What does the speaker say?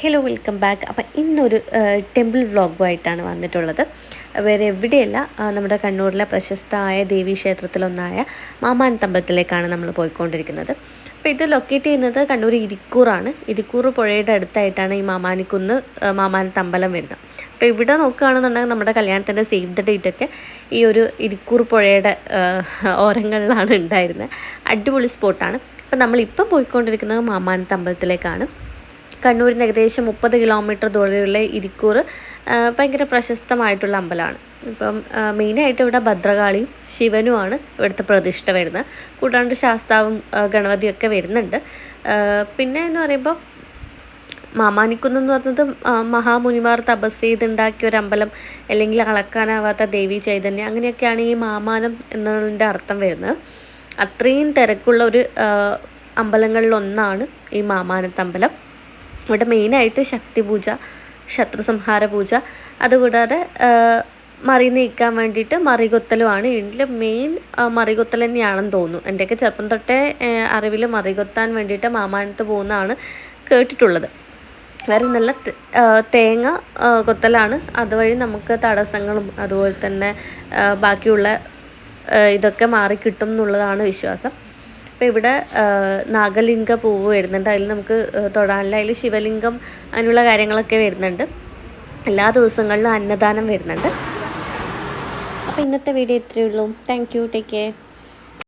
Hello welcome back അപ്പം ഇന്നൊരു temple വ്ളോഗുമായിട്ടാണ് വന്നിട്ടുള്ളത്. വേറെ എവിടെയല്ല നമ്മുടെ കണ്ണൂരിലെ പ്രശസ്തമായ ദേവീ ക്ഷേത്രത്തിലൊന്നായ മാമാൻ തമ്പലത്തിലേക്കാണ് നമ്മൾ പോയിക്കൊണ്ടിരിക്കുന്നത്. അപ്പോൾ ഇത് ലൊക്കേറ്റ് ചെയ്യുന്നത് കണ്ണൂർ ഇരിക്കൂറാണ്. ഇരിക്കൂർ പുഴയുടെ അടുത്തായിട്ടാണ് ഈ മാമാനിക്കുന്ന് മാമാനത്തമ്പലം വരുന്നത്. അപ്പോൾ ഇവിടെ നോക്കുകയാണെന്നുണ്ടെങ്കിൽ നമ്മുടെ കല്യാണത്തിന്റെ സേവ് ദ ഡേറ്റ് ഒക്കെ ഈ ഒരു ഇരിക്കൂർ പുഴയുടെ ഓരങ്ങളിലാണ് ഉണ്ടായിരുന്നത്. അടിപൊളി സ്പോട്ടാണ് അപ്പോൾ നമ്മളിപ്പം പോയിക്കൊണ്ടിരിക്കുന്നത് മാമാൻ നിന്ന് ഏകദേശം മുപ്പത് കിലോമീറ്റർ ദൂരെയുള്ള ഇരിക്കൂർ ഭയങ്കര പ്രശസ്തമായിട്ടുള്ള അമ്പലമാണ്. ഇപ്പം മെയിനായിട്ട് ഇവിടെ ഭദ്രകാളിയും ശിവനുമാണ് ഇവിടുത്തെ പ്രതിഷ്ഠ വരുന്നത്. കൂടാണ്ട് ശാസ്താവും ഗണപതിയും ഒക്കെ വരുന്നുണ്ട്. പിന്നെ എന്ന് പറയുമ്പോൾ മാമാനിക്കുന്ന് എന്ന് പറഞ്ഞത് മഹാമുനിമാർ തപസ് ചെയ്തുണ്ടാക്കിയ ഒരു അമ്പലം അല്ലെങ്കിൽ അളക്കാനാവാത്ത ദേവി ചൈതന്യം അങ്ങനെയൊക്കെയാണ് ഈ മാമാനം എന്നതിന്റെ അർത്ഥം വരുന്നത്. അത്രയും തിരക്കുള്ള ഒരു അമ്പലങ്ങളിലൊന്നാണ് ഈ മാമാനത്തമ്പലം. ഇവിടെ മെയിനായിട്ട് ശക്തി പൂജ ശത്രു സംഹാര പൂജ. അതുകൂടാതെ മറി നീക്കാൻ വേണ്ടിയിട്ട് മറികൊത്തലുമാണ്. ഇതിന്റെ മെയിൻ മറികൊത്തൽ തന്നെയാണെന്ന് തോന്നുന്നു. എന്റെയൊക്കെ ചെറുപ്പം തൊട്ടേ അറിവിൽ മറികൊത്താൻ വേണ്ടിയിട്ട് മാമാനത്ത് പോകുന്നതാണ് കേട്ടിട്ടുള്ളത്. വേറെ നല്ല തേങ്ങ കൊത്തലാണ്. അതുവഴി നമുക്ക് തടസ്സങ്ങളും അതുപോലെ തന്നെ ബാക്കിയുള്ള ഇതൊക്കെ മാറിക്കിട്ടും എന്നുള്ളതാണ് വിശ്വാസം. അപ്പോൾ ഇവിടെ നാഗലിംഗ പൂവ് വരുന്നുണ്ട്. അതിൽ നമുക്ക് തൊടാനില്ല അതിൽ ശിവലിംഗം അതിനുള്ള കാര്യങ്ങളൊക്കെ വരുന്നുണ്ട്. എല്ലാ ദിവസങ്ങളിലും അന്നദാനം വരുന്നുണ്ട്. അപ്പോൾ ഇന്നത്തെ വീഡിയോ ഇത്രയേ ഉള്ളൂ. Thank you take care